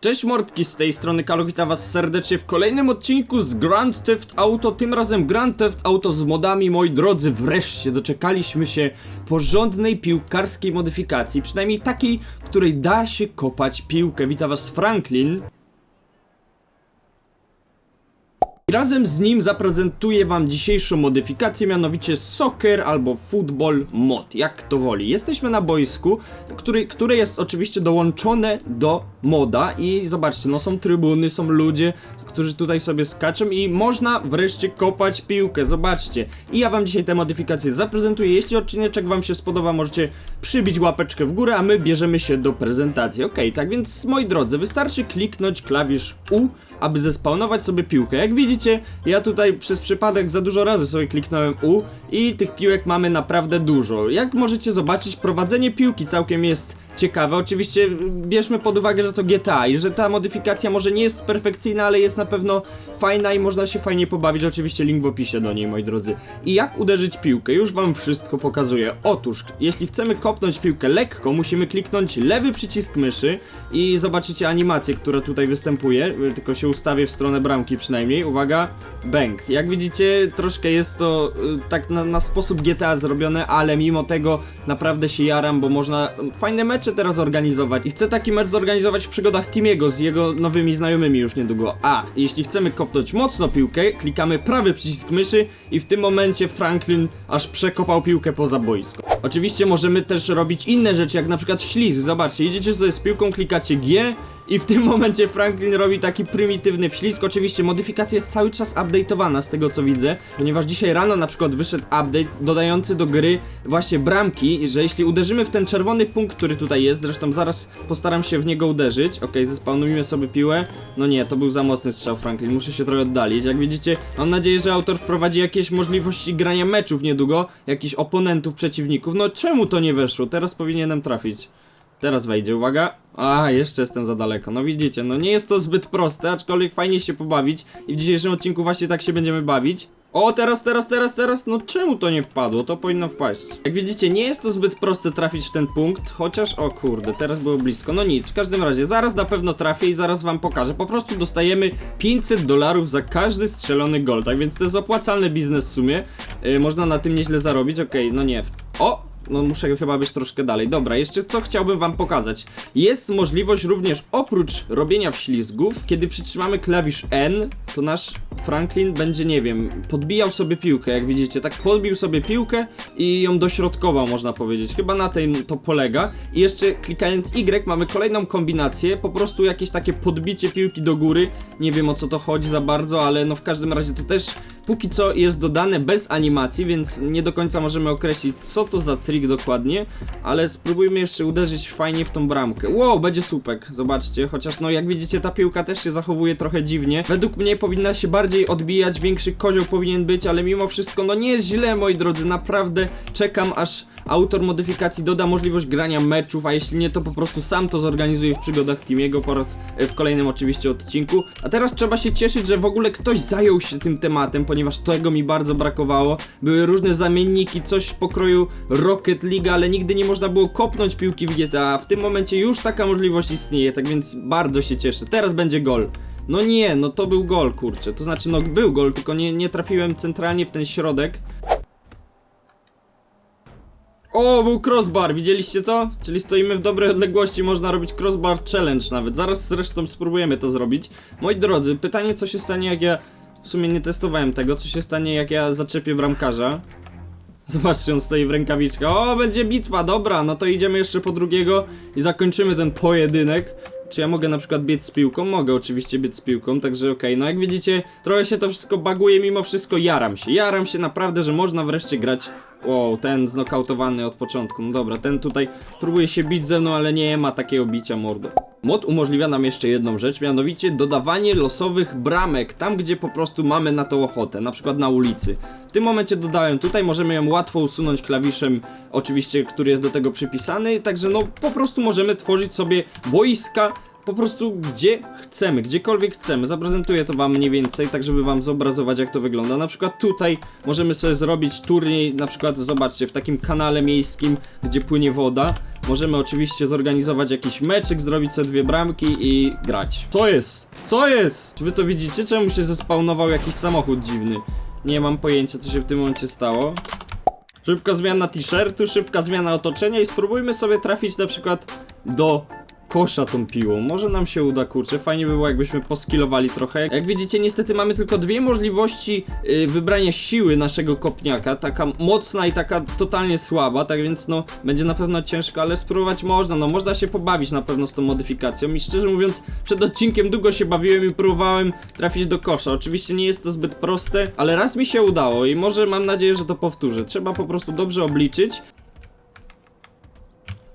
Cześć mordki, z tej strony Kalo, witam was serdecznie w kolejnym odcinku z Grand Theft Auto, tym razem Grand Theft Auto z modami, moi drodzy, wreszcie doczekaliśmy się porządnej piłkarskiej modyfikacji, przynajmniej takiej, której da się kopać piłkę. Witam was Franklin. I razem z nim zaprezentuję wam dzisiejszą modyfikację, mianowicie soccer albo football mod, jak to woli. Jesteśmy na boisku, który, które jest oczywiście dołączone do moda i zobaczcie, no są trybuny, są ludzie, którzy tutaj sobie skaczą i można wreszcie kopać piłkę, zobaczcie. I ja wam dzisiaj tę modyfikację zaprezentuję, jeśli odcineczek wam się spodoba, możecie przybić łapeczkę w górę, a my bierzemy się do prezentacji. Okej, tak więc moi drodzy, wystarczy kliknąć klawisz U, aby zespawnować sobie piłkę. Jak widzicie, ja tutaj przez przypadek za dużo razy sobie kliknąłem U i tych piłek mamy naprawdę dużo. Jak możecie zobaczyć, prowadzenie piłki całkiem jest ciekawe. Oczywiście y, bierzmy pod uwagę, że to GTA i że ta modyfikacja może nie jest perfekcyjna, ale jest na pewno fajna i można się fajnie pobawić. Oczywiście link w opisie do niej, moi drodzy. I jak uderzyć piłkę? Już wam wszystko pokazuję. Otóż, jeśli chcemy kopnąć piłkę lekko, musimy kliknąć lewy przycisk myszy i zobaczycie animację, która tutaj występuje, y, tylko się ustawię w stronę bramki przynajmniej. Uwaga, bang. Jak widzicie, troszkę jest to y, tak na, na sposób GTA zrobione, ale mimo tego naprawdę się jaram, bo można fajne mecze teraz organizować. I chcę taki mecz zorganizować w przygodach Timiego z jego nowymi znajomymi już niedługo. A, jeśli chcemy kopnąć mocno piłkę, klikamy prawy przycisk myszy i w tym momencie Franklin aż przekopał piłkę poza boisko. Oczywiście możemy też robić inne rzeczy, jak na przykład ślizg. Zobaczcie, idziecie sobie z piłką, klikacie G i w tym momencie Franklin robi taki prymitywny wślizg. Oczywiście modyfikacja jest cały czas update'owana z tego co widzę, ponieważ dzisiaj rano na przykład wyszedł update dodający do gry właśnie bramki, że jeśli uderzymy w ten czerwony punkt, który tutaj jest, zresztą zaraz postaram się w niego uderzyć. Okej, zespawnujmy sobie piłę. No nie, to był za mocny strzał Franklin, muszę się trochę oddalić. Jak widzicie, mam nadzieję, że autor wprowadzi jakieś możliwości grania meczów niedługo, jakichś oponentów, przeciwników. No czemu to nie weszło? Teraz powinienem trafić. Teraz wejdzie, uwaga. A, jeszcze jestem za daleko. No widzicie, no nie jest to zbyt proste, aczkolwiek fajnie się pobawić. I w dzisiejszym odcinku właśnie tak się będziemy bawić. O, teraz, teraz, teraz, teraz, no czemu to nie wpadło? To powinno wpaść. Jak widzicie, nie jest to zbyt proste trafić w ten punkt, chociaż, o kurde, teraz było blisko. No nic, w każdym razie, zaraz na pewno trafię i zaraz wam pokażę. Po prostu dostajemy 500 dolarów za każdy strzelony gol, tak więc to jest opłacalny biznes w sumie. Yy, można na tym nieźle zarobić, okej, no nie. O, no muszę chyba być troszkę dalej. Dobra, jeszcze co chciałbym wam pokazać. Jest możliwość również oprócz robienia wślizgów, kiedy przytrzymamy klawisz N, to nasz Franklin będzie, nie wiem, podbijał sobie piłkę, jak widzicie, tak podbił sobie piłkę i ją dośrodkował, można powiedzieć. Chyba na tym to polega. I jeszcze klikając Y mamy kolejną kombinację, po prostu jakieś takie podbicie piłki do góry. Nie wiem o co to chodzi za bardzo, ale no w każdym razie to też póki co jest dodane bez animacji, więc nie do końca możemy określić co to za trik dokładnie, ale spróbujmy jeszcze uderzyć fajnie w tą bramkę. Wow, będzie słupek, zobaczcie, chociaż no jak widzicie ta piłka też się zachowuje trochę dziwnie. Według mnie powinna się bardziej odbijać, większy kozioł powinien być, ale mimo wszystko no nie jest źle moi drodzy, naprawdę czekam aż autor modyfikacji doda możliwość grania meczów, a jeśli nie to po prostu sam to zorganizuje w przygodach Timiego po raz e, w kolejnym oczywiście odcinku. A teraz trzeba się cieszyć, że w ogóle ktoś zajął się tym tematem, ponieważ tego mi bardzo brakowało. Były różne zamienniki, coś w pokroju Rocket League, ale nigdy nie można było kopnąć piłki w GTA. W tym momencie już taka możliwość istnieje, tak więc bardzo się cieszę. Teraz będzie gol. No nie, no to był gol, kurczę. To znaczy, no był gol, tylko nie, nie trafiłem centralnie w ten środek. O, był crossbar, widzieliście to? Czyli stoimy w dobrej odległości, można robić crossbar challenge nawet. Zaraz zresztą spróbujemy to zrobić. Moi drodzy, pytanie co się stanie jak ja... W sumie nie testowałem tego, co się stanie jak ja zaczepię bramkarza. Zobaczcie, on stoi w rękawiczkach. O, będzie bitwa, dobra, no to idziemy jeszcze po drugiego i zakończymy ten pojedynek. Czy ja mogę na przykład biec z piłką? Mogę oczywiście biec z piłką, także okej. No jak widzicie, trochę się to wszystko baguje, mimo wszystko jaram się. Jaram się naprawdę, że można wreszcie grać. Wow, ten znokautowany od początku. No dobra, ten tutaj próbuje się bić ze mną, ale nie ma takiego bicia mordo. Mod umożliwia nam jeszcze jedną rzecz, mianowicie dodawanie losowych bramek, tam gdzie po prostu mamy na to ochotę, na przykład na ulicy. W tym momencie dodałem, tutaj możemy ją łatwo usunąć klawiszem, oczywiście, który jest do tego przypisany, także no po prostu możemy tworzyć sobie boiska po prostu gdzie chcemy, gdziekolwiek chcemy. Zaprezentuję to wam mniej więcej, tak żeby wam zobrazować jak to wygląda. Na przykład tutaj możemy sobie zrobić turniej, na przykład zobaczcie, w takim kanale miejskim, gdzie płynie woda. Możemy oczywiście zorganizować jakiś meczyk, zrobić sobie dwie bramki i grać. Co jest? Co jest? Czy wy to widzicie? Czemu się zespawnował jakiś samochód dziwny? Nie mam pojęcia co się w tym momencie stało. Szybka zmiana t-shirtu, szybka zmiana otoczenia i spróbujmy sobie trafić na przykład do kosza tą piłą. Może nam się uda, kurczę. Fajnie by było, jakbyśmy poskilowali trochę. Jak widzicie, niestety mamy tylko dwie możliwości yy, wybrania siły naszego kopniaka. Taka mocna i taka totalnie słaba, tak więc no, będzie na pewno ciężko, ale spróbować można. No, można się pobawić na pewno z tą modyfikacją i szczerze mówiąc, przed odcinkiem długo się bawiłem i próbowałem trafić do kosza. Oczywiście nie jest to zbyt proste, ale raz mi się udało i może mam nadzieję, że to powtórzę. Trzeba po prostu dobrze obliczyć.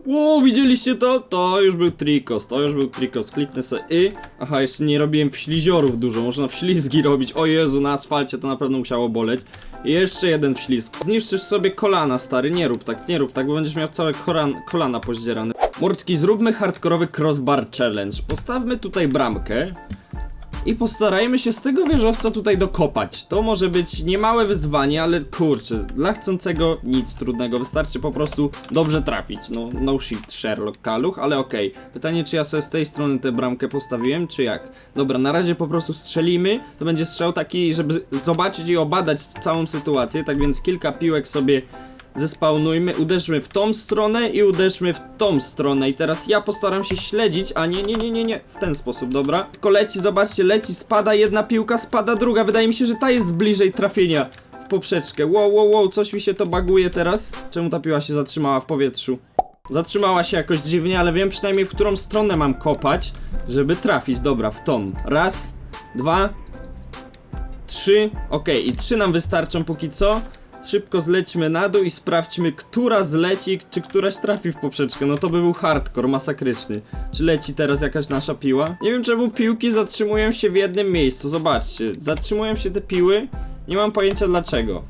Ło, widzieliście to? To już był trikos, to już był trikos. Kliknę sobie y. Aha, jeszcze nie robiłem wśliziorów dużo, można wślizgi robić. O Jezu, na asfalcie to na pewno musiało boleć. I jeszcze jeden wślizg. Zniszczysz sobie kolana, stary, nie rób tak, nie rób tak, bo będziesz miał całe koran, kolana pozdzierane. Mordki, zróbmy hardkorowy crossbar challenge. Postawmy tutaj bramkę. I postarajmy się z tego wieżowca tutaj dokopać. To może być niemałe wyzwanie, ale kurczę, dla chcącego nic trudnego. Wystarczy po prostu dobrze trafić. No, no shit, Sherlock Kaluch, ale okej. Pytanie, czy ja sobie z tej strony tę bramkę postawiłem, czy jak? Dobra, na razie po prostu strzelimy. To będzie strzał taki, żeby zobaczyć i obadać całą sytuację. Tak więc kilka piłek sobie zespawnujmy, uderzmy w tą stronę i uderzmy w tą stronę. I teraz ja postaram się śledzić, a nie, nie, nie, nie, nie, w ten sposób, dobra? Tylko leci, zobaczcie, leci, spada jedna piłka, spada druga, wydaje mi się, że ta jest bliżej trafienia w poprzeczkę, wow, wow, wow, coś mi się to baguje teraz, czemu ta piła się zatrzymała w powietrzu? Zatrzymała się jakoś dziwnie, ale wiem przynajmniej w którą stronę mam kopać, żeby trafić, dobra, w tą, raz, dwa, trzy, okej, i trzy nam wystarczą póki co. Szybko zlećmy na dół i sprawdźmy, która zleci, czy któraś trafi w poprzeczkę. No to by był hardcore, masakryczny. Czy leci teraz jakaś nasza piła? Nie wiem czemu piłki zatrzymują się w jednym miejscu, zobaczcie. Zatrzymują się te piły, nie mam pojęcia dlaczego.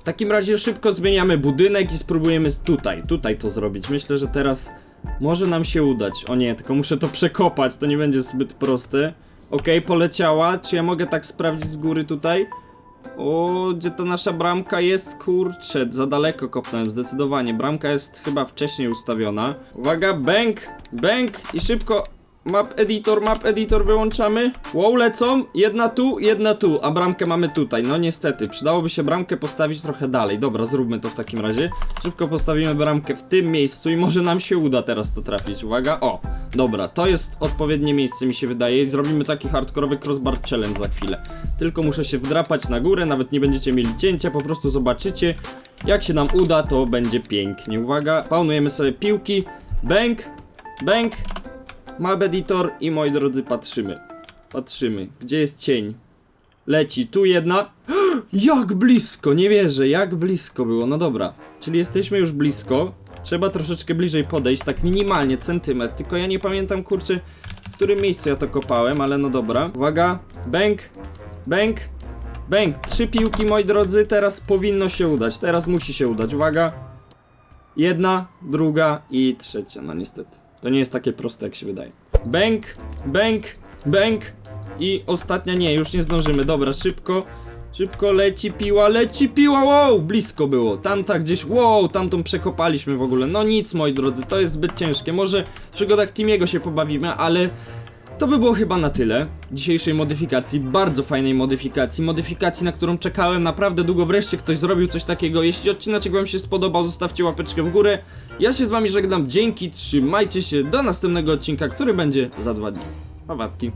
W takim razie szybko zmieniamy budynek i spróbujemy tutaj, tutaj to zrobić. Myślę, że teraz może nam się udać. O nie, tylko muszę to przekopać, to nie będzie zbyt proste. Okej, poleciała. Czy ja mogę tak sprawdzić z góry tutaj? O, gdzie ta nasza bramka jest? Kurczę, za daleko kopnąłem, zdecydowanie. Bramka jest chyba wcześniej ustawiona. Uwaga, bęk, bęk i szybko. Map editor, map editor wyłączamy. Wow, lecą. Jedna tu, jedna tu, a bramkę mamy tutaj. No niestety, przydałoby się bramkę postawić trochę dalej. Dobra, zróbmy to w takim razie. Szybko postawimy bramkę w tym miejscu i może nam się uda teraz to trafić. Uwaga, o, dobra, to jest odpowiednie miejsce mi się wydaje i zrobimy taki hardkorowy crossbar challenge za chwilę. Tylko muszę się wdrapać na górę, nawet nie będziecie mieli cięcia, po prostu zobaczycie. Jak się nam uda, to będzie pięknie. Uwaga, paunujemy sobie piłki. Bęk, bęk, Map editor i moi drodzy patrzymy. Patrzymy. Gdzie jest cień? Leci. Tu jedna. Jak blisko! Nie wierzę, jak blisko było. No dobra. Czyli jesteśmy już blisko. Trzeba troszeczkę bliżej podejść, tak minimalnie, centymetr. Tylko ja nie pamiętam, kurczę, w którym miejscu ja to kopałem, ale no dobra. Uwaga. Bęk. Bęk. Bęk. Trzy piłki, moi drodzy. Teraz powinno się udać. Teraz musi się udać. Uwaga. Jedna, druga i trzecia. No niestety. To nie jest takie proste, jak się wydaje. Bęk, bęk, bęk i ostatnia nie, już nie zdążymy. Dobra, szybko, szybko leci piła, leci piła, wow, blisko było. Tamta gdzieś, wow, tamtą przekopaliśmy w ogóle. No nic, moi drodzy, to jest zbyt ciężkie. Może w przygodach Timiego się pobawimy, ale to by było chyba na tyle dzisiejszej modyfikacji, bardzo fajnej modyfikacji, modyfikacji, na którą czekałem naprawdę długo, wreszcie ktoś zrobił coś takiego. Jeśli odcinek wam się spodobał, zostawcie łapeczkę w górę. Ja się z wami żegnam, dzięki, trzymajcie się, do następnego odcinka, który będzie za dwa dni. Pawatki.